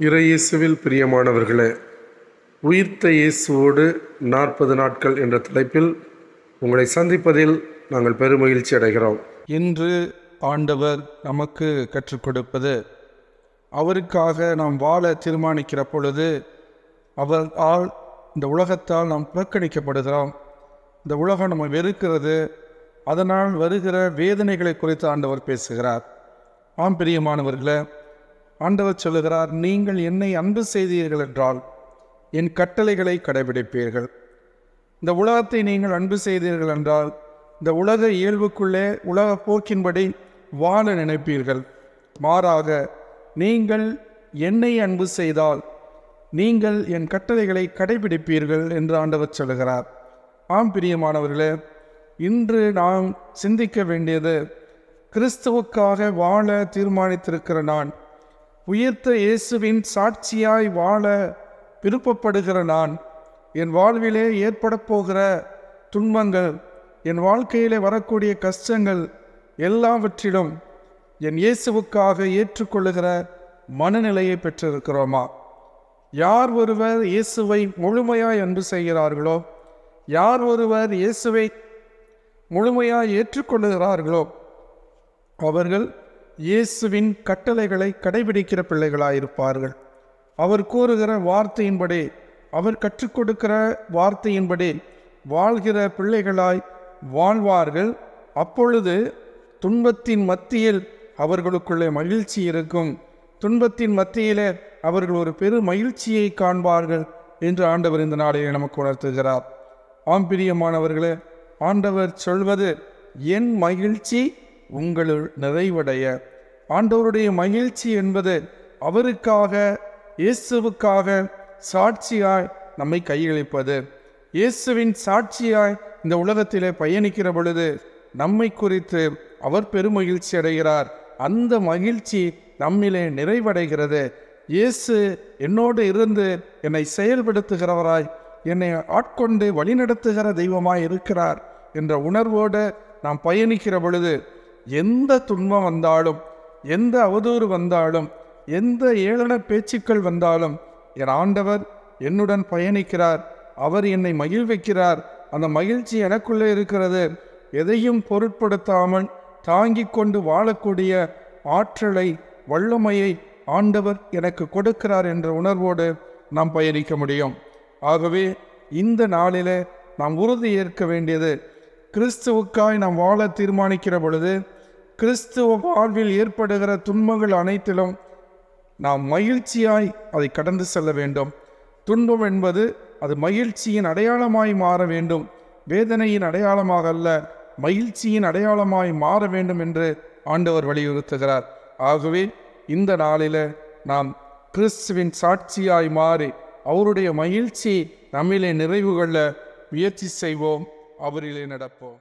இறையேசுவில் பிரியமானவர்களே உயிர்த்த இயேசுவோடு நாற்பது நாட்கள் என்ற தலைப்பில் உங்களை சந்திப்பதில் நாங்கள் பெருமகிழ்ச்சி அடைகிறோம். இன்று ஆண்டவர் நமக்கு கற்றுக் கொடுப்பது அவருக்காக நாம் வாழ தீர்மானிக்கிற பொழுது அவர் ஆள் இந்த உலகத்தால் நாம் புறக்கணிக்கப்படுகிறோம். இந்த உலகம் நம்ம வெறுக்கிறது. அதனால் வருகிற வேதனைகளை குறித்து ஆண்டவர் பேசுகிறார். ஆம் பிரியமானவர்களை ஆண்டவர் சொல்லுகிறார் நீங்கள் என்னை அன்பு செய்தீர்கள் என்றால் என் கட்டளைகளை கடைபிடிப்பீர்கள். இந்த உலகத்தை நீங்கள் அன்பு செய்தீர்கள் என்றால் இந்த உலக இயல்புக்குள்ளே உலக போக்கின்படி வாழ நினைப்பீர்கள். மாறாக நீங்கள் என்னை அன்பு செய்தால் நீங்கள் என் கட்டளைகளை கடைபிடிப்பீர்கள் என்று ஆண்டவர் சொல்லுகிறார். ஆம் பிரியமானவர்களே இன்று நாம் சிந்திக்க வேண்டியது கிறிஸ்துவுக்காக வாழ தீர்மானித்திருக்கிற நான் உயிர்த்த இயேசுவின் சாட்சியாய் வாழ விருப்பப்படுகிற நான் என் வாழ்விலே ஏற்பட போகிற துன்பங்கள் என் வாழ்க்கையிலே வரக்கூடிய கஷ்டங்கள் எல்லாவற்றிலும் என் இயேசுவுக்காக ஏற்றுக்கொள்ளுகிற மனநிலையை பெற்றிருக்கிறோமா? யார் ஒருவர் இயேசுவை முழுமையாய் அன்பு செய்கிறார்களோ யார் ஒருவர் இயேசுவை முழுமையாய் ஏற்றுக்கொள்ளுகிறார்களோ அவர்கள் இயேசுவின் கட்டளைகளை கடைபிடிக்கிற பிள்ளைகளாயிருப்பார்கள். அவர் கூறுகிற வார்த்தையின்படி அவர் கற்றுக் கொடுக்கிற வார்த்தையின்படி வாழ்கிற பிள்ளைகளாய் வாழ்வார்கள். அப்பொழுது துன்பத்தின் மத்தியில் அவர்களுக்குள்ளே மகிழ்ச்சி இருக்கும். துன்பத்தின் மத்தியிலே அவர்கள் ஒரு பெரு மகிழ்ச்சியை காண்பார்கள் என்று ஆண்டவர் இந்த நாளையை நமக்கு உணர்த்துகிறார். ஆம் பிரியமானவர்களே ஆண்டவர் சொல்வது என் மகிழ்ச்சி உங்களுள் நிறைவடைய. ஆண்டவருடைய மகிழ்ச்சி என்பது அவருக்காக இயேசுவுக்காக சாட்சியாய் நம்மை கையளிப்பது. இயேசுவின் சாட்சியாய் இந்த உலகத்திலே பயணிக்கிற பொழுது நம்மை குறித்து அவர் பெருமகிழ்ச்சி அடைகிறார். அந்த மகிழ்ச்சி நம்மிலே நிறைவடைகிறது. இயேசு என்னோடு இருந்து என்னை செயல்படுத்துகிறவராய் என்னை ஆட்கொண்டு வழிநடத்துகிற தெய்வமாய் இருக்கிறார் என்ற உணர்வோடு நாம் பயணிக்கிற பொழுது எந்த துன்பம் வந்தாலும் எந்த அவதூறு வந்தாலும் எந்த ஏளன பேச்சுக்கள் வந்தாலும் என் ஆண்டவர் என்னுடன் பயணிக்கிறார். அவர் என்னை மகிழ்விக்கிறார். அந்த மகிழ்ச்சி எனக்குள்ளே இருக்கிறது. எதையும் பொருட்படுத்தாமல் தாங்கி கொண்டு வாழக்கூடிய ஆற்றலை வல்லமையை ஆண்டவர் எனக்கு கொடுக்கிறார் என்ற உணர்வோடு நாம் பயணிக்க முடியும். ஆகவே இந்த நாளிலே நாம் உறுதி ஏற்க வேண்டியது கிறிஸ்துவுக்காய் நாம் வாழ தீர்மானிக்கிற பொழுது கிறிஸ்துவ வாழ்வில் ஏற்படுகிற துன்பங்கள் அனைத்திலும் நாம் மகிழ்ச்சியாய் அதை கடந்து செல்ல வேண்டும். துன்பம் என்பது அது மகிழ்ச்சியின் அடையாளமாய் மாற வேண்டும். வேதனையின் அடையாளமாக அல்ல மகிழ்ச்சியின் அடையாளமாய் மாற வேண்டும் என்று ஆண்டவர் வலியுறுத்துகிறார். ஆகவே இந்த நாளில் நாம் கிறிஸ்துவின் சாட்சியாய் மாறி அவருடைய மகிழ்ச்சி நம்மிலே நிறைவு கொள்ள முயற்சி செய்வோம். அவரிலே நடப்போம்.